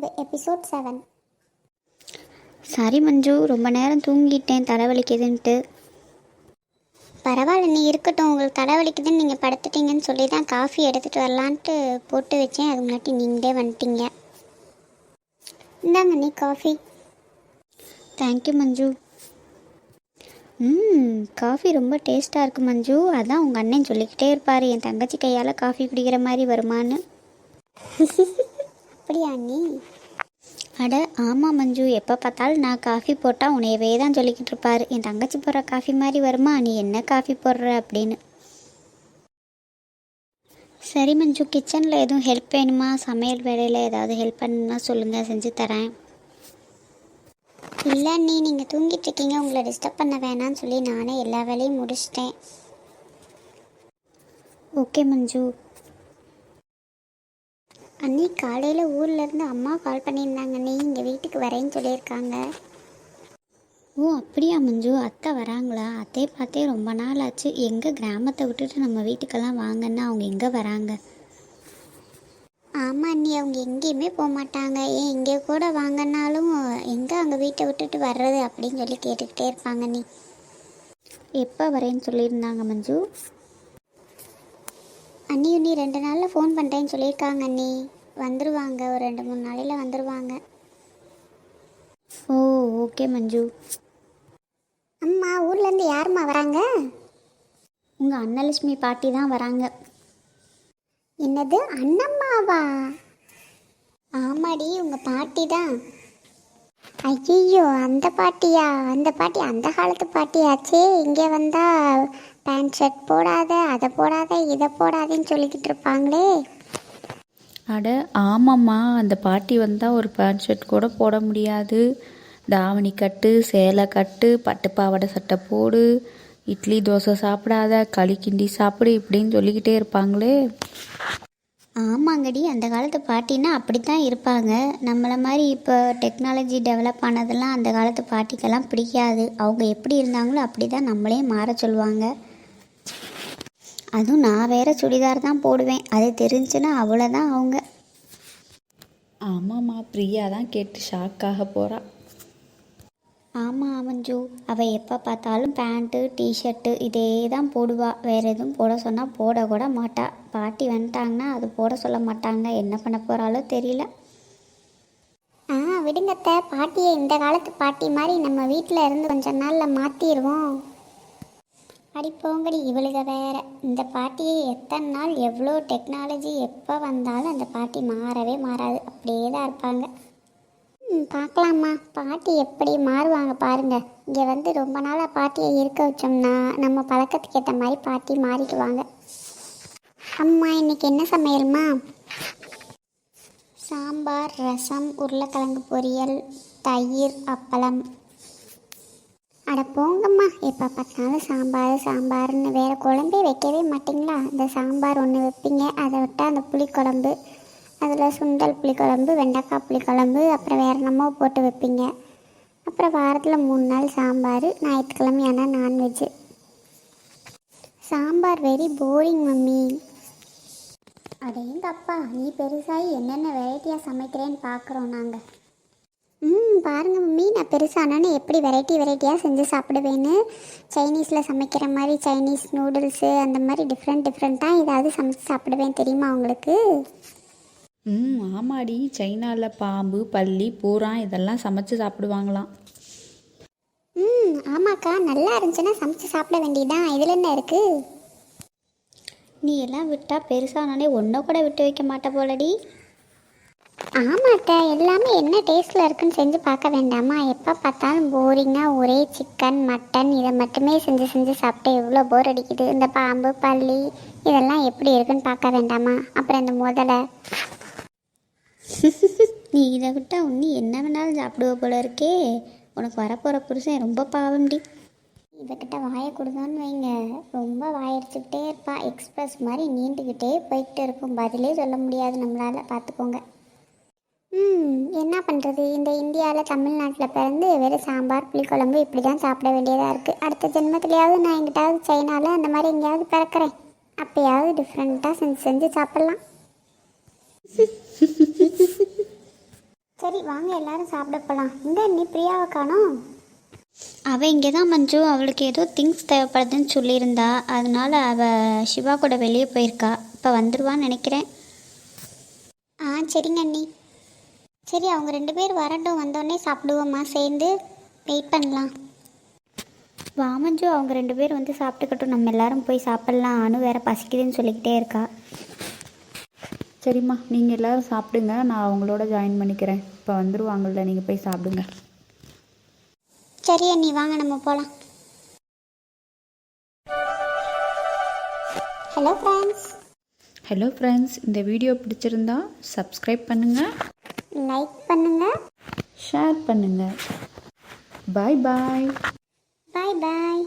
அன்பு episode seven sorry மஞ்சு. ரொம்ப நேரம் தூங்கிட்டேன். தலைவலிக்குதுன்ட்டு. பரவாயில்ல நீ இருக்கட்டும். உங்களுக்கு தலைவலிக்குதுன்னு நீங்கள் படுத்துட்டீங்கன்னு சொல்லி தான் காஃபி எடுத்துகிட்டு வரலான்ட்டு போட்டு வச்சேன். அது முன்னாடி நீங்களே வந்துட்டீங்க. இந்தாங்க நீ காஃபி தேங்க்யூ மஞ்சு. ம் காஃபி ரொம்ப டேஸ்ட்டாக இருக்கு மஞ்சு. அதான் உங்கள் அண்ணன் சொல்லிக்கிட்டே இருப்பார் என் தங்கச்சி கையால் காஃபி குடிக்கிற மாதிரி வருமான்னு. அப்படியா நீ? அட ஆமாம் மஞ்சு. எப்போ பார்த்தாலும் நான் காஃபி போட்டால் உன்னையவே தான் சொல்லிக்கிட்டு இருப்பார். என் தங்கச்சி போடுற காஃபி மாதிரி வருமா? நீ என்ன காஃபி போடுற அப்படின்னு. சரி மஞ்சு கிச்சனில் எதுவும் ஹெல்ப் வேணுமா? சமையல் வேலையில் ஏதாவது ஹெல்ப் பண்ணணும்னா சொல்லுங்கள் செஞ்சு தரேன். இல்லை நீ நீங்கள் தூங்கிட்டு இருக்கீங்க. உங்களை டிஸ்டர்ப் பண்ண வேணாம்னு சொல்லி நானே எல்லா வேலையும் முடிச்சிட்டேன். ஓகே மஞ்சு. காலையில் ஊர்ல இருந்து அம்மா கால் பண்ணியிருந்தாங்க. நீ இங்கே வீட்டுக்கு வரேன்னு சொல்லியிருக்காங்க. ஓ அப்படியா மஞ்சு. அத்தை வராங்களா? அத்தையை பார்த்தே ரொம்ப நாள் ஆச்சு எங்கே கிராமத்தை விட்டுட்டு நம்ம வீட்டுக்கெல்லாம் வாங்கன்னா அவங்க எங்கே வராங்க? ஆமாம் அண்ணி. அவங்க எங்கேயுமே போக மாட்டாங்க. ஏன் இங்கே கூட வாங்கினாலும் எங்கே அங்கே வீட்டை விட்டுட்டு வர்றது அப்படின்னு சொல்லி கேட்டுக்கிட்டே இருப்பாங்க நீ எப்போ வரேன்னு சொல்லியிருந்தாங்க மஞ்சு? அண்ணி உன்னி ரெண்டு நாளில் ஃபோன் பண்ணுறேன்னு சொல்லியிருக்காங்க அண்ணி. வந்துருவாங்க. ஒரு ரெண்டு மூணு நாளையில் வந்துருவாங்க. Oh okay Manju. அம்மா ஊர்லேருந்து யாரும்மா வராங்க? உங்கள் அன்னலட்சுமி பாட்டி தான் வராங்க. என்னது அண்ணம்மாவா? ஆமாடி உங்கள் பாட்டி தான். ஐயோ அந்த பாட்டியா? அந்த பாட்டி அந்த காலத்து பாட்டியாச்சே. இங்கே வந்தால் பேண்ட் ஷர்ட் போடாத அதை போடாத இதை போடாதேன்னு சொல்லிக்கிட்டு இருப்பாங்களே. அட ஆமாம்மா. அந்த பாட்டி வந்தால் ஒரு பேண்ட் ஷர்ட் கூட போட முடியாது. தாவணி கட்டு சேலை கட்டு பட்டு பாவாடை சட்டை போடு. இட்லி தோசை சாப்பிடாத களி கிண்டி சாப்பிடு இப்படின்னு சொல்லிக்கிட்டே இருப்பாங்களே. ஆமாங்கடி. அந்த காலத்து பாட்டினா அப்படி தான் இருப்பாங்க. நம்மளை மாதிரி இப்போ டெக்னாலஜி டெவலப் ஆனதெல்லாம் அந்த காலத்து பாட்டிக்கெல்லாம் பிடிக்காது. அவங்க எப்படி இருந்தாங்களோ அப்படி தான் நம்மளே மாற சொல்லுவாங்க. அதுவும் நான் வேற சுடிதார் தான் போடுவேன். அது தெரிஞ்சுன்னா அவ்வளோதான் அவங்க. ஆமாம்மா பிரியா தான் கேட்டு ஷாக்காக போகிறா ஆமாம் மஞ்சு அவள் எப்போ பார்த்தாலும் பேண்ட்டு டிஷர்ட்டு இதே தான் போடுவா. வேறு எதுவும் போட சொன்னால் போட கூட மாட்டா. பாட்டி வந்துட்டாங்கன்னா அது போட சொல்ல மாட்டாங்க. என்ன பண்ண போகிறாளோ தெரியல. ஆ விடுங்கத்த பாட்டியை இந்த காலத்து பாட்டி மாதிரி நம்ம வீட்டில் இருந்து கொஞ்ச நாளில் மாற்றிடுவோம் அடி போங்கடி இவளுக வேற. இந்த பாட்டியை எத்தனை நாள் எவ்வளோ டெக்னாலஜி எப்போ வந்தாலும் அந்த பாட்டி மாறவே மாறாது. அப்படியே தான் இருப்பாங்க. ம் பார்க்கலாமா பாட்டி எப்படி மாறுவாங்க பாருங்க. இங்கே வந்து ரொம்ப நாளாக பாட்டியை இருக்க வச்சோம்னா நம்ம பழக்கத்துக்கு ஏற்ற மாதிரி பாட்டி மாறிடுவாங்க. அம்மா இன்னைக்கு என்ன சமையல்மா? சாம்பார் ரசம் உருளைக்கிழங்கு பொரியல் தயிர் அப்பளம். அட போங்கம்மா. எப்போ பார்த்தாலும் சாம்பார் சாம்பார்னு வேறு குழம்பே வைக்கவே மாட்டிங்களா? இந்த சாம்பார் ஒன்று வைப்பீங்க அதை விட்டால் அந்த புளிக்குழம்பு அதில் சுண்டல் புளிக்குழம்பு வெண்டைக்காய் புளிக்குழம்பு அப்புறம் வேறு என்னமோ போட்டு வைப்பீங்க. அப்புறம் வாரத்தில் மூணு நாள் சாம்பார் ஞாயிற்றுக்கிழமை ஆனால் non veg. Sambar very boring mummy. அடேங்கப்பா நீ பெருசாகி என்னென்ன வெரைட்டியாக சமைக்கிறேன்னு பார்க்குறோம் நாங்கள் பாருங்க மம்மி நான் பெருசானோன்னு எப்படி வெரைட்டி வெரைட்டியாக செஞ்சு சாப்பிடுவேன்னு சைனீஸில் சமைக்கிற மாதிரி சைனீஸ் நூடுல்ஸு அந்த மாதிரி டிஃப்ரெண்ட் டிஃப்ரெண்ட்டாக ஏதாவது சமைச்சு சாப்பிடுவேன் தெரியுமா உங்களுக்கு? ம் ஆமாடி. சைனாவில் பாம்பு பல்லி பூரா இதெல்லாம் சமைச்சு சாப்பிடுவாங்களாம். ம் ஆமாக்கா. நல்லா இருந்துச்சுன்னா சமைச்சு சாப்பிட வேண்டியதான் இதில் என்ன இருக்குது நீ எல்லாம் விட்டால் பெருசானோடனே ஒன்றை கூட விட்டு வைக்க மாட்ட போலடி. ஆமாட்ட எல்லாமே என்ன டேஸ்ட்டில் இருக்குன்னு செஞ்சு பார்க்க வேண்டாமா? எப்போ பார்த்தாலும் போரிங்காக ஒரே சிக்கன் மட்டன் இதை மட்டுமே செஞ்சு செஞ்சு சாப்பிட்டு எவ்வளோ போர் அடிக்குது? இந்த பாம்பு பல்லி இதெல்லாம் எப்படி இருக்குன்னு பார்க்க வேண்டாமா? அப்புறம் இந்த முதலை. நீ இதை விட்டால் உன்னி என்ன வேணாலும் சாப்பிடுவ போல இருக்கே. உனக்கு வரப்போகிற புருஷன் ரொம்ப பாவம்டி. இவகிட்ட வாயை கொடுத்தோன்னு வைங்க. ரொம்ப வாயடிச்சுக்கிட்டே இருப்பா. எக்ஸ்பிரஸ் மாதிரி நீண்டுக்கிட்டே போய்கிட்டு இருக்கும். பதிலே சொல்ல முடியாது நம்மளால். பார்த்துக்கோங்க. என்ன பண்ணுறது இந்த இந்தியாவில் தமிழ்நாட்டில் பிறந்து வெறும் சாம்பார் புளிக்குழம்பு இப்படி தான் சாப்பிட வேண்டியதாக இருக்குது அடுத்த ஜென்மத்துலையாவது நான் எங்கிட்டாவது சைனாவில் அந்த மாதிரி எங்கேயாவது பிறக்கிறேன். அப்போயாவது டிஃப்ரெண்ட்டாக செஞ்சு செஞ்சு சாப்பிட்லாம். சரி வாங்க எல்லாரும் சாப்பிட போகலாம் இங்கே நீ பிரியாவை காணோம். அவள் இங்கே தான் மஞ்சு. அவளுக்கு ஏதோ திங்ஸ் தேவைப்படுதுன்னு சொல்லியிருந்தா. அதனால அவள் சிவா கூட வெளியே போயிருக்கா. இப்போ வந்துடுவான்னு நினைக்கிறேன். ஆ சரிங்க அண்ணி. சரி அவங்க ரெண்டு பேர் வரட்டும். வந்தோடனே சாப்பிடுவோம்மா. சேர்ந்து வெயிட் பண்ணலாம். வா மஞ்சு. அவங்க ரெண்டு பேர் வந்து சாப்பிட்டுக்கட்டும். நம்ம எல்லாரும் போய் சாப்பிட்லாம். அனு வேற பசிக்குதுன்னு சொல்லிக்கிட்டே இருக்கா. சரிம்மா நீங்கள் எல்லாரும் சாப்பிடுங்க. நான் அவங்களோட ஜாயின் பண்ணிக்கிறேன். இப்போ வந்துருவாங்கள்ல நீங்கள் போய் சாப்பிடுங்க. சரி அண்ணி. வாங்க நம்ம போகலாம் ஹலோ ஃப்ரெண்ட்ஸ் ஹலோ ஃப்ரெண்ட்ஸ் இந்த வீடியோ பிடிச்சிருந்தா சப்ஸ்கிரைப் பண்ணுங்கள் லைக் பண்ணுங்கள் ஷேர் பண்ணுங்கள் பாய் பாய் பாய் பாய்